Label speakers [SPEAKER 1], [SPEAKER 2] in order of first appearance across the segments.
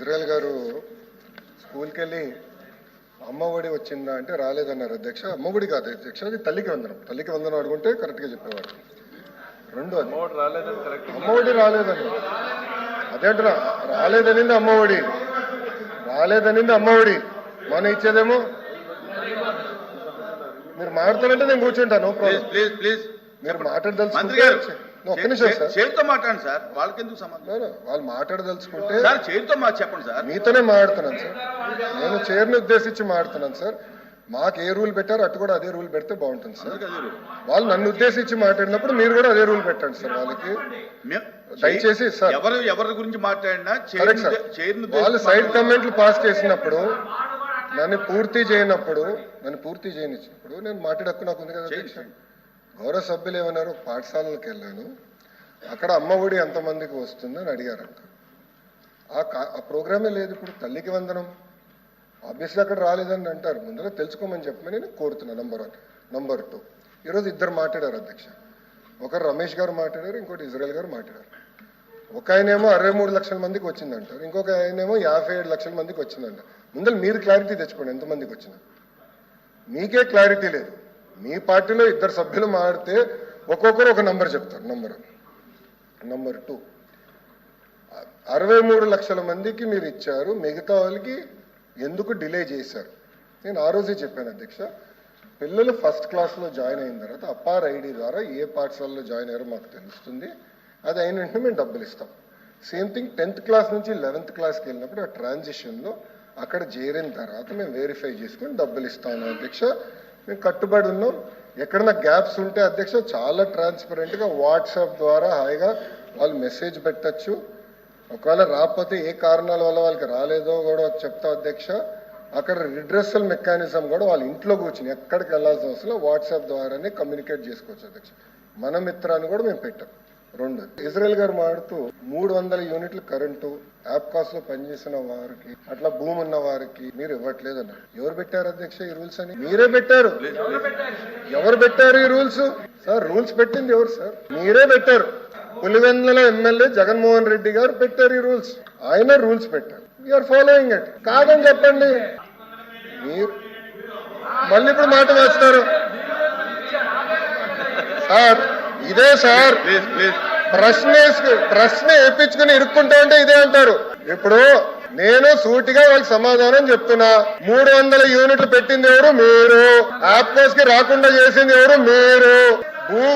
[SPEAKER 1] Israel గారు స్కూల్కి వెళ్ళి అమ్మ ఒడి వచ్చిందా అంటే రాలేదన్నారు. అధ్యక్ష అమ్మ ఒడి కాదు అధ్యక్ష అది తల్లికి వందనం. తల్లికి వందనం అడుగుంటే కరెక్ట్గా చెప్పేవాడు రెండు అది.
[SPEAKER 2] మోడ్ రాలేదని కరెక్ట్
[SPEAKER 1] అమ్మ ఒడి రాలేదని. అదేంటున్నా రాలేదనింది అమ్మ ఒడి. రాలేదనింది అమ్మ ఒడి. మనం ఇచ్చేదేమో? మీరు మాట్లాడారంటే నేను కూర్చుంటాను
[SPEAKER 3] ప్లీజ్ ప్లీజ్ ప్లీజ్.
[SPEAKER 1] మీరు
[SPEAKER 3] గారు
[SPEAKER 1] ఒక్క నిమిషం సార్.
[SPEAKER 3] చేతితో మాట్లాడండి సార్. వాళ్ళకి ఎందుకు సంబంధం
[SPEAKER 1] వాళ్ళు మాట్లాడదలుచుకుంటే
[SPEAKER 3] సార్ చేతితో మా చెప్పండి సార్.
[SPEAKER 1] మీతోనే మాట్లాడుతున్నాను సార్. నేను చైర్ని ఉద్దేశించి మాట్లాడుతున్నాను సార్. మాకు ఏ రూల్ పెట్టారో అటు కూడా అదే రూల్ పెడితే బాగుంటుంది సార్. వాళ్ళు నన్ను ఉద్దేశించి మాట్లాడినప్పుడు మీరు కూడా అదే రూల్ పెట్టండి సార్ వాళ్ళకి. దయచేసి సార్.
[SPEAKER 3] ఎవరు ఎవరి గురించి మాట్లాడినా
[SPEAKER 1] వాళ్ళు సైడ్ కమెంట్లు పాస్ చేసినప్పుడు నన్ను పూర్తి చేయనప్పుడు నన్ను పూర్తి చేయనిచ్చినప్పుడు నేను మాట్లాడే హక్కు నాకు ఉంది కదా. గౌరవ సభ్యులు ఏమన్నారు పాఠశాలలకు వెళ్ళాను అక్కడ అమ్మ ఒడి ఎంతమందికి వస్తుందని అడిగారంట. ఆ కా- ఆ ప్రోగ్రామే లేదు ఇప్పుడు తల్లికి వందనం. ఆబ్వియస్గా అక్కడ రాలేదని అంటారు. ముందర తెలుసుకోమని చెప్పమని నేను కోరుతున్నాను నంబర్ వన్. Number two. ఈరోజు ఇద్దరు మాట్లాడారు అధ్యక్ష. ఒకరు రమేష్ గారు మాట్లాడారు ఇంకోటి ఇజ్రాయల్ గారు మాట్లాడారు. ఒక ఆయనేమో అరవై మూడు లక్షల మందికి వచ్చిందంటారు. ఇంకొక ఆయనేమో యాభై ఏడు లక్షల మందికి వచ్చిందంట. ముందర మీరు క్లారిటీ తెచ్చుకోండి ఎంతమందికి వచ్చింది మీకే క్లారిటీ లేదు. మీ పార్టీలో ఇద్దరు సభ్యులు మాడితే ఒక్కొక్కరు ఒక నంబర్ చెప్తారు నంబర్. Number two. అరవై మూడు లక్షల మందికి మీరు ఇచ్చారు మిగతా వాళ్ళకి ఎందుకు డిలే చేశారు? నేను ఆ రోజే చెప్పాను అధ్యక్ష. పిల్లలు ఫస్ట్ క్లాస్లో జాయిన్ అయిన తర్వాత అప్పార్ ఐడి ద్వారా ఏ పాఠశాలలో జాయిన్ అయ్యారో మాకు తెలుస్తుంది. అది అయిన వెంటనే మేము డబ్బులు ఇస్తాం. సేమ్ థింగ్ టెన్త్ క్లాస్ నుంచి లెవెన్త్ క్లాస్కి వెళ్ళినప్పుడు ఆ ట్రాన్సిషన్లో అక్కడ చేరిన తర్వాత మేము వెరిఫై చేసుకొని డబ్బులు ఇస్తాము అధ్యక్ష. మేము కట్టుబడి ఉన్నాం ఎక్కడన్నా గ్యాప్స్ ఉంటే అధ్యక్ష చాలా ట్రాన్స్పరెంట్గా వాట్సాప్ ద్వారా హాయిగా వాళ్ళు మెసేజ్ పెట్టచ్చు. ఒకవేళ రాకపోతే ఏ కారణాల వల్ల వాళ్ళకి రాలేదో కూడా చెప్తా అధ్యక్ష. అక్కడ రిడ్రెస్సల్ మెకానిజం కూడా వాళ్ళ ఇంట్లో కూర్చుని ఎక్కడికి వెళ్ళాల్సిన అవసరం వాట్సాప్ ద్వారానే కమ్యూనికేట్ చేసుకోవచ్చు అధ్యక్ష. మన మిత్రాన్ని కూడా మేము పెట్టాం. రెండు. ఇజ్రాయెల్ గారు మాడుతూ మూడు వందల యూనిట్లు కరెంటు యాప్ కాస్ట్లో పనిచేసిన వారికి అట్లా భూమి ఉన్న వారికి మీరు ఇవ్వట్లేదు అన్నారు ఎవరు పెట్టారు అధ్యక్ష ఈ రూల్స్ అని? మీరే పెట్టారు. ఎవరు పెట్టారు ఈ రూల్స్? సార్ రూల్స్ పెట్టింది ఎవరు సార్? మీరే పెట్టారు. పులివెందుల ఎమ్మెల్యే జగన్మోహన్ రెడ్డి గారు పెట్టారు ఈ రూల్స్. ఆయన రూల్స్ పెట్టారు. వీఆర్ ఫాలోయింగ్ ఇట్ కాదని చెప్పండి. మీరు మళ్ళీ ఇప్పుడు మాట వేస్తారు సార్ ఇదే సార్. ప్రశ్న ప్రశ్న వేయించుకుని ఇరుక్కుంటా ఉంటే ఇదే అంటారు. ఇప్పుడు నేను సూటిగా వాళ్ళకి సమాధానం చెప్తున్నా. మూడు వందల యూనిట్లు పెట్టింది ఎవరు? మీరు. ఆప్కోస్కి రాకుండా చేసింది ఎవరు? మీరు.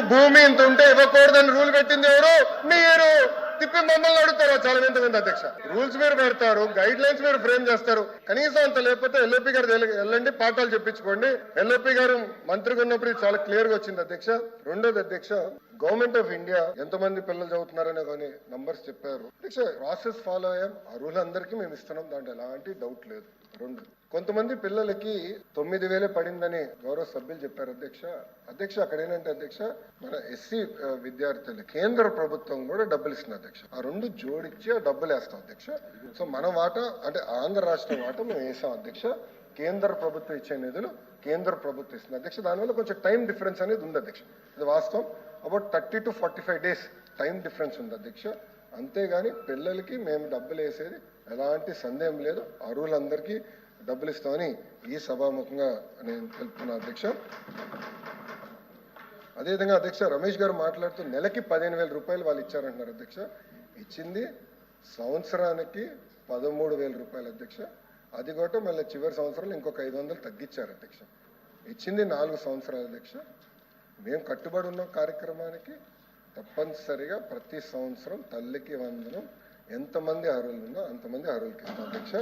[SPEAKER 1] భూమి ఇంత ఉంటే ఇవ్వకూడదని రూల్ పెట్టింది ఎవరు? మీరు. తిప్పి మమ్మల్ని అడుగుతారు. చాలా మంది అధ్యక్ష. రూల్స్ మీరు పెడతారు గైడ్ లైన్స్ మీరు ఫ్రేమ్ చేస్తారు. కనీసం అంత లేకపోతే ఎల్ఓపి గారు వెళ్ళండి పాఠాలు చెప్పించుకోండి. ఎల్ఓపి గారు మంత్రిగా ఉన్నప్పుడు చాలా క్లియర్గా వచ్చింది అధ్యక్ష. రెండోది అధ్యక్ష గవర్నమెంట్ ఆఫ్ ఇండియా ఎంతమంది పిల్లలు చదువుతున్నారనే కానీ నంబర్స్ చెప్పారు. అధ్యక్ష ప్రాసెస్ ఫాలో అయ్యాం. అందరికీ మేము ఇస్తున్నాం. దాంట్లో ఎలాంటి డౌట్ లేదు. రెండు. కొంతమంది పిల్లలకి తొమ్మిది వేలే పడిందని గౌరవ సభ్యులు చెప్పారు అధ్యక్ష. అధ్యక్ష అక్కడ ఏంటంటే అధ్యక్ష మన ఎస్సీ విద్యార్థులు కేంద్ర ప్రభుత్వం కూడా డబ్బులు ఇస్తుంది అధ్యక్ష. ఆ రెండు జోడించి ఆ డబ్బులు వేస్తాం అధ్యక్ష. సో మన వాట అంటే ఆంధ్ర రాష్ట్ర వాటా మేము వేసాం అధ్యక్ష. కేంద్ర ప్రభుత్వం ఇచ్చే నిధులు కేంద్ర ప్రభుత్వం ఇస్తుంది అధ్యక్ష. దానివల్ల కొంచెం టైం డిఫరెన్స్ అనేది ఉంది అధ్యక్ష. ఇది వాస్తవం. About thirty to forty five days time difference ఉంది అధ్యక్ష. అంతేగాని పిల్లలకి మేము డబ్బులు వేసేది ఎలాంటి సందేహం లేదు. అరువులందరికీ డబ్బులు ఇస్తామని ఈ సభాముఖంగా నేను తెలుపుతున్నా అధ్యక్ష. అదేవిధంగా అధ్యక్ష రమేష్ గారు మాట్లాడుతూ నెలకి పదిహేను వేల రూపాయలు వాళ్ళు ఇచ్చారంటున్నారు అధ్యక్ష. ఇచ్చింది సంవత్సరానికి పదమూడు వేల రూపాయలు అధ్యక్ష. అది కూడా మళ్ళీ చివరి సంవత్సరంలో ఇంకొక ఐదు వందలు తగ్గించారు అధ్యక్ష. ఇచ్చింది నాలుగు సంవత్సరాలు అధ్యక్ష. మేము కట్టుబడి ఉన్న కార్యక్రమానికి తప్పనిసరిగా ప్రతి సంవత్సరం తల్లికి వందనం ఎంతమంది అర్హులు ఉందో అంతమంది అర్హులకి ఇస్తాం. అధ్యక్ష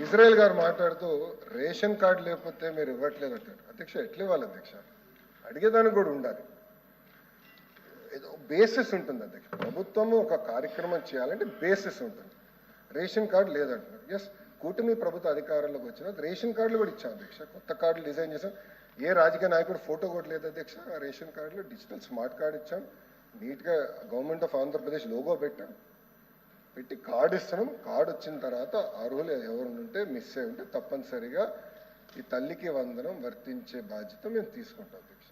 [SPEAKER 1] ఇజ్రాయెల్ గారు మాట్లాడుతూ రేషన్ కార్డు లేకపోతే మీరు ఇవ్వట్లేదు అంటారు. అధ్యక్ష ఎట్లా ఇవ్వాలి అధ్యక్ష? అడిగేదానికి కూడా ఉండాలి. ఏదో బేసిస్ ఉంటుంది అధ్యక్ష. ప్రభుత్వం ఒక కార్యక్రమం చేయాలంటే బేసిస్ ఉంటుంది. రేషన్ కార్డు లేదంటున్నారు. ఎస్ కూటమి ప్రభుత్వ అధికారంలోకి వచ్చిన రేషన్ కార్డులు కూడా ఇచ్చాం అధ్యక్ష. కొత్త కార్డులు డిజైన్ చేసాం ఏ రాజకీయ నాయకుడు ఫోటో కూడా లేదు అధ్యక్ష. రేషన్ కార్డులో డిజిటల్ స్మార్ట్ కార్డు ఇచ్చాం. నీట్గా గవర్నమెంట్ ఆఫ్ ఆంధ్రప్రదేశ్ లోగో పెట్టాం. పెట్టి కార్డు ఇస్తున్నాం కార్డు వచ్చిన తర్వాత అర్హులు ఎవరు ఉంటే మిస్ అయి ఉంటే తప్పనిసరిగా ఈ తల్లికి వందనం వర్తించే బాధ్యత మేము తీసుకుంటాం అధ్యక్ష.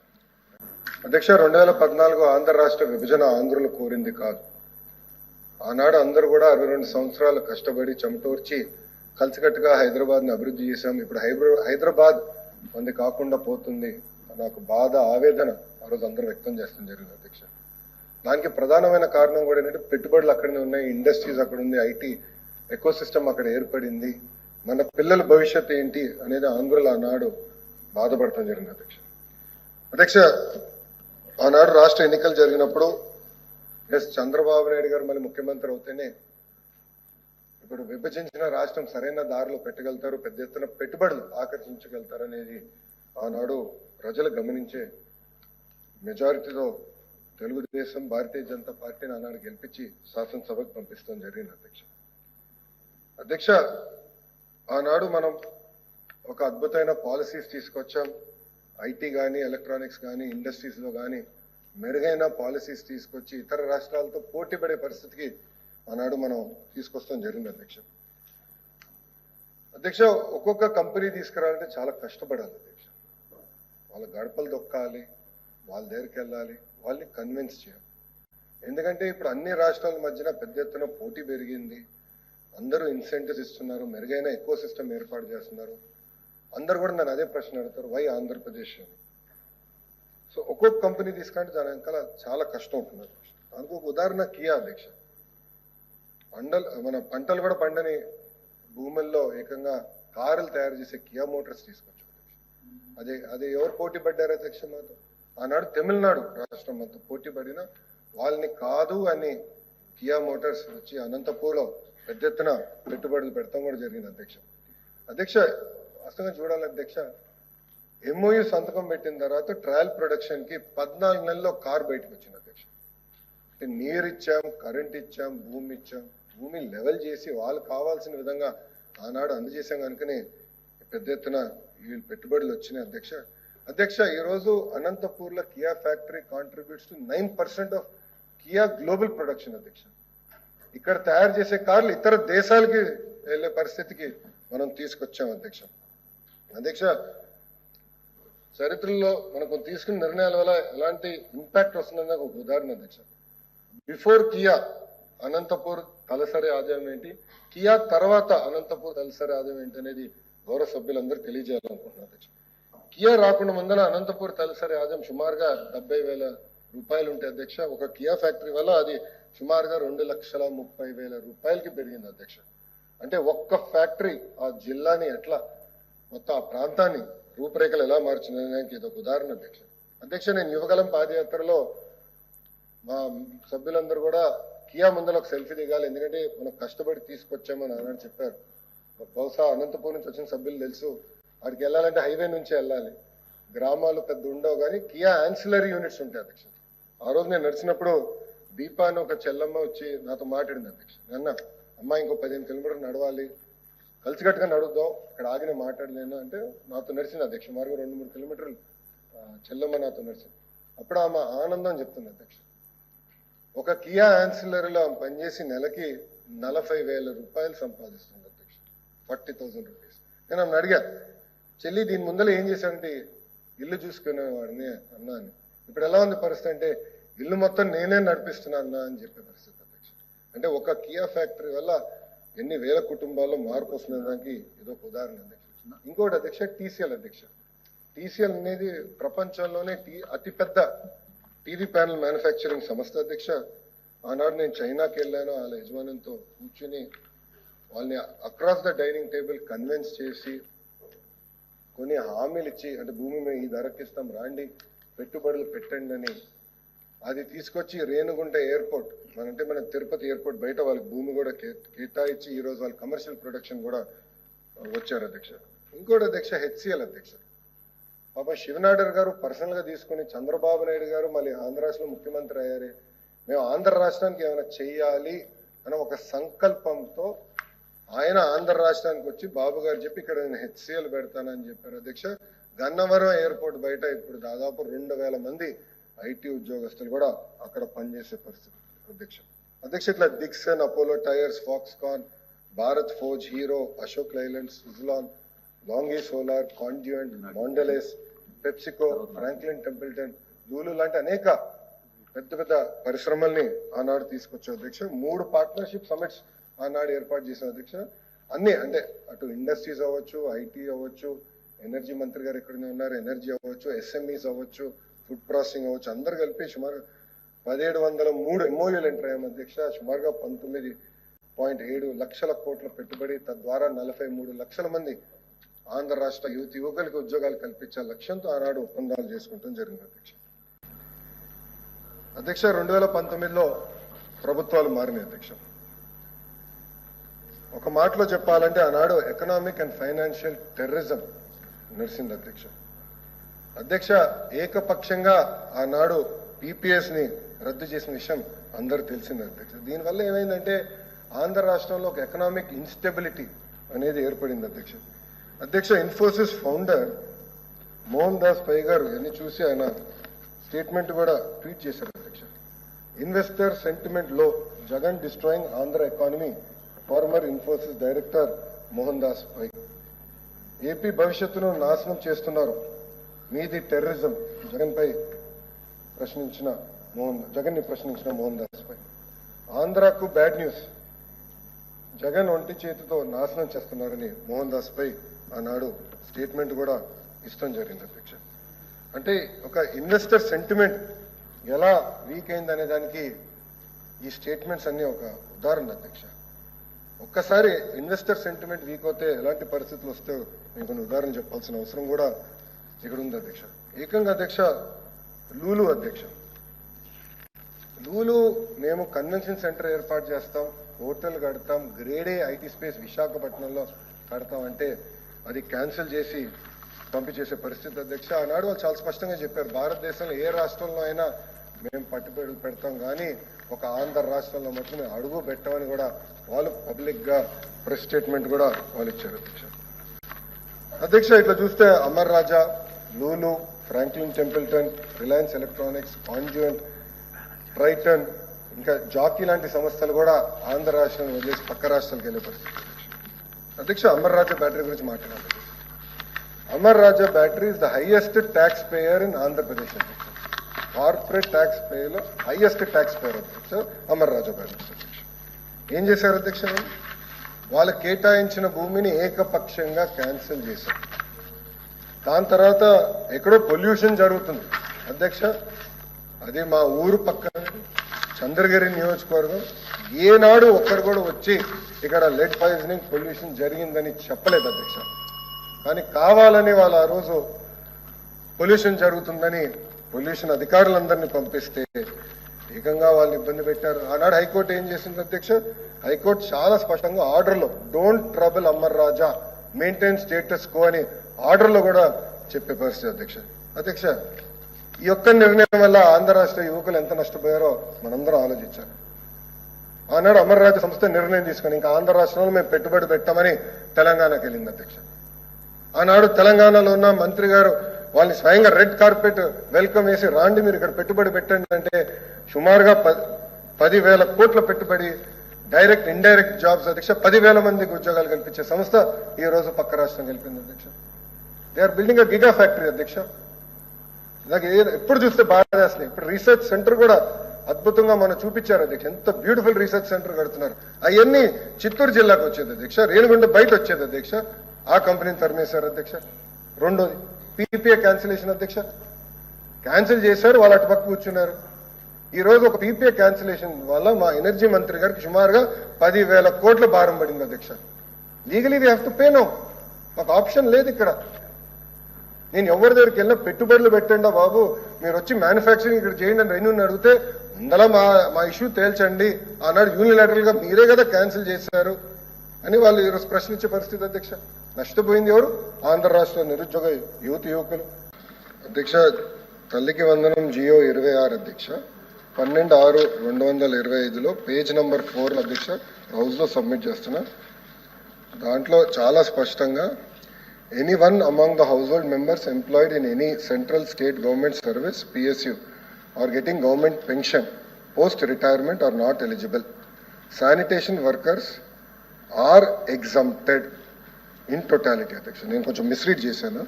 [SPEAKER 1] అధ్యక్ష రెండు వేల పద్నాలుగు ఆంధ్ర రాష్ట్ర విభజన ఆంధ్రులు కోరింది కాదు. ఆనాడు అందరూ కూడా అరవై రెండు సంవత్సరాలు కష్టపడి చెమటోర్చి కలిసికట్టుగా హైదరాబాద్ని అభివృద్ధి చేశాం. ఇప్పుడు హైదరాబాద్ మంది కాకుండా పోతుంది. నాకు బాధ ఆవేదన ఆ రోజు అందరూ వ్యక్తం చేస్తాం జరిగింది అధ్యక్ష. దానికి ప్రధానమైన కారణం కూడా ఏంటంటే పెట్టుబడులు అక్కడనే ఉన్నాయి ఇండస్ట్రీస్ అక్కడ ఉంది ఐటీ ఎకో సిస్టమ్ అక్కడ ఏర్పడింది. మన పిల్లల భవిష్యత్తు ఏంటి అనేది ఆంధ్రులు ఆనాడు బాధపడటం జరిగింది అధ్యక్ష. అధ్యక్ష ఆనాడు రాష్ట్ర ఎన్నికలు జరిగినప్పుడు ఎస్ చంద్రబాబు నాయుడు గారు మళ్ళీ ముఖ్యమంత్రి అవుతేనే ఇప్పుడు విభజించిన రాష్ట్రం సరైన దారిలో పెట్టగలుగుతారు పెద్ద ఎత్తున పెట్టుబడులు ఆకర్షించగలుగుతారు అనేది ఆనాడు ప్రజలు గమనించే మెజారిటీతో తెలుగుదేశం భారతీయ జనతా పార్టీని ఆనాడు గెలిపించి శాసనసభకు పంపిస్తాం జరిగింది అధ్యక్ష. అధ్యక్ష ఆనాడు మనం ఒక అద్భుతమైన పాలసీస్ తీసుకొచ్చాం. ఐటీ కానీ ఎలక్ట్రానిక్స్ కానీ ఇండస్ట్రీస్లో కానీ మెరుగైన పాలసీస్ తీసుకొచ్చి ఇతర రాష్ట్రాలతో పోటీ పడే పరిస్థితికి ఆనాడు మనం తీసుకొస్తాం జరిగింది అధ్యక్ష. అధ్యక్ష ఒక్కొక్క కంపెనీ తీసుకురావాలంటే చాలా కష్టపడాలి అధ్యక్ష. వాళ్ళ గడపలు దొక్కాలి వాళ్ళ దగ్గరికి వెళ్ళాలి వాళ్ళని కన్విన్స్ చేయాలి. ఎందుకంటే ఇప్పుడు అన్ని రాష్ట్రాల మధ్యన పెద్ద ఎత్తున పోటీ పెరిగింది. అందరూ ఇన్సెంటివ్స్ ఇస్తున్నారు మెరుగైన ఎక్కువ సిస్టమ్ ఏర్పాటు చేస్తున్నారు. అందరు కూడా నన్ను అదే ప్రశ్న అడుగుతారు వై ఆంధ్రప్రదేశ్ అని? సో ఒక్కొక్క కంపెనీ తీసుకుంటే దాని వెనకాల చాలా కష్టం ఉంటుంది దానికి ఒక ఉదాహరణ కియా అధ్యక్ష. పంటలు మన పంటలు కూడా పండని భూముల్లో ఏకంగా కారులు తయారు చేసే కియా మోటార్స్ తీసుకొచ్చాం అదే అదే ఎవరు పోటీ పడ్డారు అధ్యక్ష మాతో? ఆనాడు తమిళనాడు రాష్ట్రం అంతా పోటీ పడిన వాళ్ళని కాదు అని కియా మోటార్స్ వచ్చి అనంతపూర్లో పెద్ద ఎత్తున పెట్టుబడులు పెడతాం కూడా జరిగింది అధ్యక్ష. అధ్యక్ష అసలు చూడాలి అధ్యక్ష ఎంఓయు సంతకం పెట్టిన తర్వాత ట్రయల్ ప్రొడక్షన్కి పద్నాలుగు నెలల్లో కార్ బయటకు వచ్చింది అధ్యక్ష. నీరు ఇచ్చాం కరెంట్ ఇచ్చాం భూమి ఇచ్చాం భూమి లెవెల్ చేసి వాళ్ళు కావాల్సిన విధంగా ఆనాడు అందజేసాం కనుకనే పెద్ద ఎత్తున వీళ్ళు పెట్టుబడులు వచ్చినాయి అధ్యక్ష. అధ్యక్ష ఈరోజు అనంతపూర్లో Kia factory contributes to nine percent of Kia global production అధ్యక్ష. ఇక్కడ తయారు చేసే కార్లు ఇతర దేశాలకి వెళ్ళే పరిస్థితికి మనం తీసుకొచ్చాం అధ్యక్ష. అధ్యక్ష చరిత్రలో మనకు తీసుకున్న నిర్ణయాల వల్ల ఎలాంటి ఇంపాక్ట్ వస్తుందని నాకు ఒక ఉదాహరణ అధ్యక్ష. బిఫోర్ కియా అనంతపూర్ తలసరి ఆదాయం ఏంటి? కియా తర్వాత అనంతపూర్ తలసరి ఆదాయం ఏంటి అనేది గౌరవ సభ్యులందరూ తెలియజేయాలనుకుంటున్నారు అధ్యక్ష. కియా రాకుండా ముందర అనంతపూర్ తలసరి ఆదాయం సుమారుగా డెబ్బై వేల రూపాయలు ఉంటాయి అధ్యక్ష. ఒక కియా ఫ్యాక్టరీ వల్ల అది సుమారుగా రెండు లక్షల ముప్పై వేల రూపాయలకి పెరిగింది అధ్యక్ష. అంటే ఒక్క ఫ్యాక్టరీ ఆ జిల్లాని ఎట్లా మొత్తం ఆ ప్రాంతాన్ని రూపురేఖలు ఎలా మార్చినదానికి ఇది ఒక ఉదాహరణ అధ్యక్ష. అధ్యక్ష నేను యువగలం పాదయాత్రలో మా సభ్యులందరూ కూడా కియా ముందర ఒక సెల్ఫీ దిగాలి ఎందుకంటే మనం కష్టపడి తీసుకొచ్చామని ఆనాడు చెప్పారు. బహుశా అనంతపూర్ నుంచి వచ్చిన సభ్యులు తెలుసు అక్కడికి వెళ్ళాలంటే హైవే నుంచి వెళ్ళాలి. గ్రామాలు పెద్ద ఉండవు కానీ కియా యాన్సిలరీ యూనిట్స్ ఉంటాయి అధ్యక్ష. ఆ రోజు నేను నడిచినప్పుడు దీపా అని ఒక చెల్లమ్మ వచ్చి నాతో మాట్లాడింది అధ్యక్ష. నాన్న అమ్మ ఇంకో పదిహేను కిలోమీటర్లు నడవాలి. కలిసికట్టుగా నడుద్దాం. ఇక్కడ ఆగిన మాట్లాడలేను. అంటే నాతో నడిచింది అధ్యక్ష. మార్గం రెండు మూడు కిలోమీటర్లు చెల్లమ్మ నాతో నడిచింది. అప్పుడు ఆమె ఆనందం చెప్తుంది అధ్యక్ష. ఒక కియా యాన్సిలరీలో ఆమె పనిచేసి నెలకి నలభై వేల రూపాయలు సంపాదిస్తుంది అధ్యక్ష. Forty thousand rupees. నేను ఆమెను అడిగా చెల్లి దీని ముందర ఏం చేశానంటే ఇల్లు చూసుకునేవాడిని అన్నా అని ఇప్పుడు ఎలా ఉంది పరిస్థితి అంటే ఇల్లు మొత్తం నేనే నడిపిస్తున్నా అన్నా అని చెప్పే పరిస్థితి అధ్యక్ష. అంటే ఒక కియా ఫ్యాక్టరీ వల్ల ఎన్ని వేల కుటుంబాల్లో మార్పు వస్తున్న దానికి ఏదో ఒక ఉదాహరణ అధ్యక్ష ఇంకోటి అధ్యక్ష టీసీఎల్ అధ్యక్ష. టీసీఎల్ అనేది ప్రపంచంలోనే టీ అతిపెద్ద టీవీ ప్యానల్ మ్యానుఫ్యాక్చరింగ్ సంస్థ అధ్యక్ష. ఆనాడు నేను చైనాకి వెళ్ళాను వాళ్ళ యజమానంతో కూర్చుని వాళ్ళని across the dining table convince చేసి కొన్ని హామీలు ఇచ్చి అంటే భూమి మేము ఈ ధరకి ఇస్తాం రాండి పెట్టుబడులు పెట్టండి అని. అది తీసుకొచ్చి రేణుగుంట ఎయిర్పోర్ట్ మన అంటే మన తిరుపతి ఎయిర్పోర్ట్ బయట వాళ్ళకి భూమి కూడా కే- కేటాయించి ఈరోజు వాళ్ళు వాళ్ళ కమర్షియల్ ప్రొడక్షన్ కూడా వచ్చారు అధ్యక్ష. ఇంకోటి అధ్యక్ష హెచ్సిఎల్ అధ్యక్ష. పాప శివనాడర్ గారు పర్సనల్గా తీసుకుని చంద్రబాబు నాయుడు గారు మళ్ళీ ఆంధ్ర రాష్ట్రంలో ముఖ్యమంత్రి అయ్యారే. మేము ఆంధ్ర రాష్ట్రానికి ఏమైనా చెయ్యాలి అనే ఒక సంకల్పంతో ఆయన ఆంధ్ర రాష్ట్రానికి వచ్చి బాబు గారు చెప్పి ఇక్కడ నేను హెచ్సిఎల్ పెడతానని చెప్పారు అధ్యక్ష. గన్నవరం ఎయిర్పోర్ట్ బయట ఇప్పుడు దాదాపు రెండు వేల మంది ఐటీ ఉద్యోగస్తులు కూడా అక్కడ పనిచేసే పరిస్థితి అధ్యక్ష. అధ్యక్ష ఇట్లా Dixon Apollo Tyres Foxconn Bharat Forge Hero Ashok Leyland Suzlon Longi Solar Conduent Mondelez PepsiCo Franklin Templeton Lulu లాంటి అనేక పెద్ద పెద్ద పరిశ్రమల్ని ఆనాడు తీసుకొచ్చారు అధ్యక్ష. మూడు పార్ట్నర్షిప్ సమిట్స్ ఆనాడు ఏర్పాటు చేసిన అధ్యక్ష అన్ని అంటే అటు ఇండస్ట్రీస్ అవ్వచ్చు ఐటీ అవ్వచ్చు ఎనర్జీ మంత్రి గారు ఎక్కడనే ఉన్నారు ఎనర్జీ అవ్వచ్చు ఎస్ఎంఈస్ అవ్వచ్చు ఫుడ్ ప్రాసెసింగ్ అవ్వచ్చు అందరు కలిపి సుమారు పదిహేడు వందల మూడు ఎంఓయూలు ఎంటర్ అయ్యాం అధ్యక్ష. సుమారుగా పంతొమ్మిది పాయింట్ ఏడు లక్షల కోట్ల పెట్టుబడి తద్వారా నలభై మూడు లక్షల మంది ఆంధ్ర రాష్ట్ర యువత యువకులకు ఉద్యోగాలు కల్పించే లక్ష్యంతో ఆనాడు ఒప్పందాలు చేసుకుంటాం జరిగింది అధ్యక్ష. అధ్యక్ష రెండు వేల పంతొమ్మిదిలో ప్రభుత్వాలు మారినాయి అధ్యక్ష. ఒక మాటలో చెప్పాలంటే ఆనాడు ఎకనామిక్ అండ్ ఫైనాన్షియల్ టెర్రరిజం నడిచింది అధ్యక్ష. అధ్యక్ష ఏకపక్షంగా ఆనాడు పీపీఎస్ని రద్దు చేసిన విషయం అందరూ తెలిసింది అధ్యక్ష. దీనివల్ల ఏమైందంటే ఆంధ్ర రాష్ట్రంలో ఒక ఎకనామిక్ ఇన్స్టెబిలిటీ అనేది ఏర్పడింది అధ్యక్ష. అధ్యక్ష ఇన్ఫోసిస్ ఫౌండర్ మోహన్ దాస్ పై గారు ఇవన్నీ చూసి ఆయన స్టేట్మెంట్ కూడా ట్వీట్ చేశారు అధ్యక్ష. Investor సెంటిమెంట్లో Jagan destroying Andhra economy former Infosys director Mohandas Pai. AP భవిష్యత్తును నాశనం చేస్తున్నారు. మీది టెర్రరిజం జగన్ పై ప్రశ్నించిన మోహన్ జగన్ని ప్రశ్నించిన మోహన్ దాస్ పై. ఆంధ్రాకు బ్యాడ్ న్యూస్. జగన్ ఒంటి చేతితో నాశనం చేస్తున్నారని మోహన్ దాస్ పై ఆనాడు స్టేట్మెంట్ కూడా ఇష్టం జరిగింది అధ్యక్ష. అంటే ఒక ఇన్వెస్టర్ సెంటిమెంట్ ఎలా వీక్ అయింది అనే దానికి ఈ స్టేట్మెంట్స్ అన్ని ఒక ఉదాహరణ అధ్యక్ష. ఒక్కసారి ఇన్వెస్టర్ సెంటిమెంట్ వీక్ అవుతే ఎలాంటి పరిస్థితులు వస్తే నేను కొన్ని ఉదాహరణ చెప్పాల్సిన అవసరం కూడా ఇక్కడ ఉంది అధ్యక్ష. ఏకంగా అధ్యక్ష లూలు అధ్యక్ష. లూలు మేము కన్వెన్షన్ సెంటర్ ఏర్పాటు చేస్తాం హోటల్ కడతాం గ్రేడే ఐటీ స్పేస్ విశాఖపట్నంలో కడతాం అంటే అది క్యాన్సిల్ చేసి పంపించేసే పరిస్థితి అధ్యక్ష. ఆనాడు వాళ్ళు చాలా స్పష్టంగా చెప్పారు భారతదేశంలో ఏ రాష్ట్రంలో అయినా మేము పట్టుబడి పెడతాం కానీ ఒక ఆంధ్ర రాష్ట్రంలో మాత్రం మేము అడుగు పెట్టమని కూడా వాళ్ళు పబ్లిక్గా ప్రెస్ స్టేట్మెంట్ కూడా వాళ్ళు ఇచ్చారు. అధ్యక్ష అధ్యక్ష ఇట్లా చూస్తే Amara Raja Lulu Franklin Templeton Reliance Electronics Conduent Triton ఇంకా జాకీ లాంటి సంస్థలు కూడా ఆంధ్ర రాష్ట్రం వదిలేసి పక్క రాష్ట్రాలకు వెళ్ళే పరిస్థితి. అధ్యక్ష అమర్ రాజా బ్యాటరీ గురించి మాట్లాడాలి. Amara Raja battery is the highest tax payer in Andhra Pradesh. అధ్యక్ష కార్పొరేట్ ట్యాక్స్ పేలో హైయెస్ట్ ట్యాక్స్ పేర్ అధ్యక్ష అమర్ రాజా అధ్యక్ష ఏం చేశారు అధ్యక్ష వాళ్ళు? కేటాయించిన భూమిని ఏకపక్షంగా క్యాన్సిల్ చేశారు. దాని తర్వాత ఎక్కడో పొల్యూషన్ జరుగుతుంది. అధ్యక్ష అది మా ఊరు పక్కన చంద్రగిరి నియోజకవర్గం. ఏనాడు ఒక్కరు కూడా వచ్చి ఇక్కడ లెడ్ పాయిజనింగ్ పొల్యూషన్ జరిగిందని చెప్పలేదు అధ్యక్ష. కానీ కావాలని వాళ్ళు ఆ రోజు పొల్యూషన్ జరుగుతుందని పొల్యూషన్ అధికారులందరినీ పంపిస్తే ఏకంగా వాళ్ళు ఇబ్బంది పెట్టారు. ఆనాడు హైకోర్టు ఏం చేసింది అధ్యక్ష? హైకోర్టు చాలా స్పష్టంగా ఆర్డర్లో don't trouble Amara Raja maintain status quo అని ఆర్డర్లో కూడా చెప్పే పరిస్థితి అధ్యక్ష. అధ్యక్ష ఈ యొక్క నిర్ణయం వల్ల ఆంధ్ర రాష్ట్ర యువకులు ఎంత నష్టపోయారో మనందరం ఆలోచించాలి. ఆనాడు అమర్ రాజా సంస్థ నిర్ణయం తీసుకొని ఇంకా ఆంధ్ర రాష్ట్రంలో మేము పెట్టుబడి పెట్టామని తెలంగాణకి వెళ్ళింది అధ్యక్ష. ఆనాడు తెలంగాణలో ఉన్న మంత్రి గారు వాళ్ళని స్వయంగా రెడ్ కార్పెట్ వెల్కమ్ వేసి రాండి మీరు ఇక్కడ పెట్టుబడి పెట్టండి. అంటే సుమారుగా ప- పదివేల కోట్ల పెట్టుబడి డైరెక్ట్ ఇండైరెక్ట్ జాబ్స్ అధ్యక్ష పదివేల మందికి ఉద్యోగాలు కల్పించే సంస్థ ఈ రోజు పక్క రాష్ట్రం కలిపింది అధ్యక్ష. They are building a giga factory అధ్యక్ష నాకు ఎప్పుడు చూస్తే బాగా ఇప్పుడు రీసెర్చ్ సెంటర్ కూడా అద్భుతంగా మనం చూపించారు అధ్యక్ష. ఎంత బ్యూటిఫుల్ రీసెర్చ్ సెంటర్ కడుతున్నారు. అవన్నీ చిత్తూరు జిల్లాకు వచ్చేది అధ్యక్ష. రేణిగుంట బయట వచ్చేది అధ్యక్ష. ఆ కంపెనీని తరిమేశారు అధ్యక్ష. రెండోది పీపీఏ క్యాన్సిలేషన్ అధ్యక్ష. క్యాన్సిల్ చేశారు వాళ్ళు అటు పక్క కూర్చున్నారు. ఈ రోజు ఒక పీపీఏ క్యాన్సిలేషన్ వల్ల మా ఎనర్జీ మంత్రి గారికి సుమారుగా పదివేల కోట్ల భారం పడింది అధ్యక్ష. Legally we have to pay no మాకు ఆప్షన్ లేదు ఇక్కడ. నేను ఎవరి దగ్గరికి వెళ్ళినా పెట్టుబడులు పెట్టండి బాబు. మీరు వచ్చి మ్యానుఫ్యాక్చరింగ్ ఇక్కడ చేయండి అని రెన్యూని అడిగితే ముందల మా మా ఇష్యూ తేల్చండి ఆనాడు యూనిలాటరల్గా మీరే కదా క్యాన్సిల్ చేశారు. అని వాళ్ళు ఈరోజు ప్రశ్నించే పరిస్థితి అధ్యక్ష. నష్టపోయింది ఎవరు? ఆంధ్ర రాష్ట్ర నిరుద్యోగ యువతి యువకులు. అధ్యక్ష తల్లికి వందనం జియో ఇరవై ఆరు అధ్యక్ష. పన్నెండు ఆరు రెండు వందల ఇరవై ఐదులో పేజ్ నెంబర్ ఫోర్ అధ్యక్ష హౌస్లో సబ్మిట్ చేస్తున్నా. దాంట్లో చాలా స్పష్టంగా any one among the household members employed in any central state government service PSU are getting government pension post retirement are not eligible. Sanitation workers are exempted in totality అధ్యక్ష నేను కొంచెం misread చేశాను.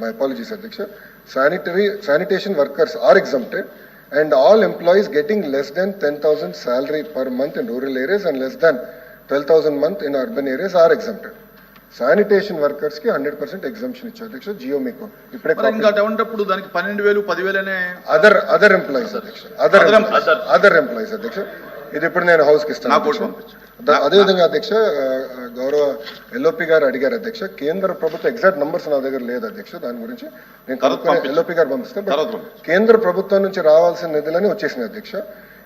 [SPEAKER 1] My apologies అధ్యక్ష sanitary sanitation workers are exempted and all employees getting less than 10,000 salary per month in rural areas and less than 12,000 month in urban areas are exempted. Sanitation వర్కర్స్కి hundred percent exemption ఇచ్చారు అధ్యక్ష జియో మీకు ఇప్పుడే
[SPEAKER 3] అటువంటిప్పుడు దానికి పన్నెండు వేలు పదివేలనే
[SPEAKER 1] అదర్ అదర్ ఎంప్లాయీస్ అధ్యక్ష అదర్ ఎంప్లాయీస్ అదర్ ఎంప్లాయీస్ అధ్యక్ష ఇది ఇప్పుడు నేను హౌస్కి ఇస్తాను అదేవిధంగా అధ్యక్ష గౌరవ ఎల్ఓపి గారు అడిగారు అధ్యక్ష కేంద్ర ప్రభుత్వ ఎగ్జాక్ట్ నంబర్స్ నా దగ్గర లేదు అధ్యక్ష దాని గురించి నేను. ఎల్ఓపి గారు పంపిస్తాను. కేంద్ర ప్రభుత్వం నుంచి రావాల్సిన నిధులని వచ్చేసినాయి అధ్యక్ష.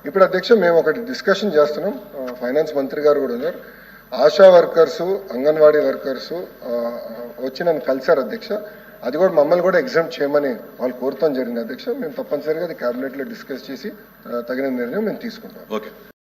[SPEAKER 1] ఇప్పుడు అధ్యక్ష మేము ఒకటి డిస్కషన్ చేస్తున్నాం ఫైనాన్స్ మంత్రి గారు కూడా ఉన్నారు. ఆశా వర్కర్స్ అంగన్వాడీ వర్కర్స్ వచ్చి నన్ను కలిశారు అధ్యక్ష. అది కూడా మమ్మల్ని కూడా ఎగ్జామ్ చేయమని వాళ్ళు కోరుతాం జరిగింది అధ్యక్ష. మేము తప్పనిసరిగా అది cabinet లో డిస్కస్ చేసి తగిన నిర్ణయం మేము తీసుకుంటాం.
[SPEAKER 3] ఓకే.